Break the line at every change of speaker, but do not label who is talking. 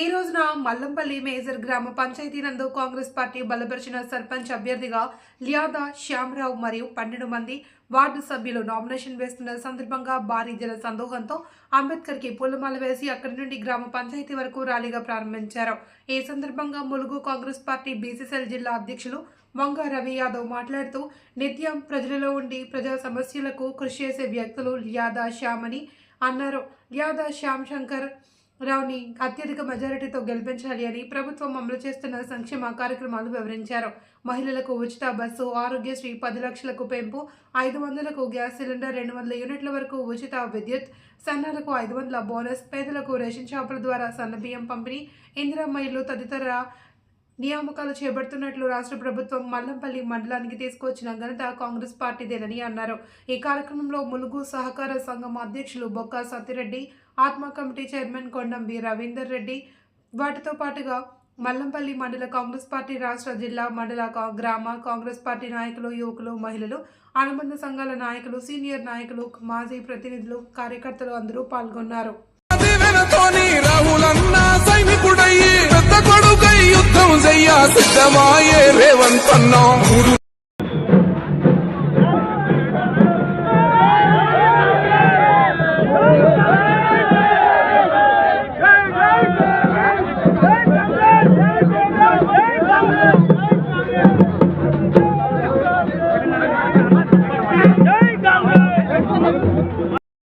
ఈ రోజున మల్లంపల్లి మేజర్ గ్రామ పంచాయతీ నందు కాంగ్రెస్ పార్టీ బలపరిచిన సర్పంచ్ అభ్యర్థిగా లియాదా శ్యామరావు మరియు పన్నెండు మంది వార్డు సభ్యులు నామినేషన్ వేస్తున్న సందర్భంగా భారీ జన సందోహంతో అంబేద్కర్కి పూలమాల వేసి అక్కడి నుండి గ్రామ పంచాయతీ వరకు ర్యాలీగా ప్రారంభించారు. ఈ సందర్భంగా ములుగు కాంగ్రెస్ పార్టీ బీసీసీఎల్ జిల్లా అధ్యక్షులు వంగ రవి యాదవ్ మాట్లాడుతూ నిత్యం ప్రజలలో ఉండి ప్రజా సమస్యలకు కృషి చేసే వ్యక్తులు లియాదా శ్యామ్ అని అన్నారు. లియాదా శ్యామ్ శంకర్ రావుని అత్యధిక మెజారిటీతో గెలిపించాలి అని ప్రభుత్వం అమలు చేస్తున్న సంక్షేమ కార్యక్రమాలు వివరించారు. మహిళలకు ఉచిత బస్సు ఆరోగ్యశ్రీ పది లక్షలకు పెంపు ఐదు వందలకు గ్యాస్ సిలిండర్ రెండు వందల యూనిట్ల వరకు ఉచిత విద్యుత్ సన్నాలకు ఐదు వందల బోనస్ పేదలకు రేషన్ షాపుల ద్వారా సన్నబియ్యం పంపిణీ ఇందిరమ్మ ఇల్లు తదితర నియామకాలు చేపడుతున్నట్లు రాష్ట్ర ప్రభుత్వం మల్లంపల్లి మండలానికి తీసుకొచ్చిన ఘనత కాంగ్రెస్ పార్టీదేనని అన్నారు. ఈ కార్యక్రమంలో ములుగు సహకార సంఘం అధ్యక్షులు బొక్క సత్యరెడ్డి ఆత్మ కమిటీ చైర్మన్ కొండంబి రవీందర్ రెడ్డి వాటితో పాటుగా మల్లంపల్లి మండల కాంగ్రెస్ పార్టీ రాష్ట్ర జిల్లా మండల కా- గ్రామ కాంగ్రెస్ పార్టీ నాయకులు యువకులు మహిళలు అనుబంధ సంఘాల నాయకులు సీనియర్ నాయకులు మాజీ ప్రతినిధులు కార్యకర్తలు అందరూ పాల్గొన్నారు.
ஐயா சித்தமாயே ரேவன் தன்னா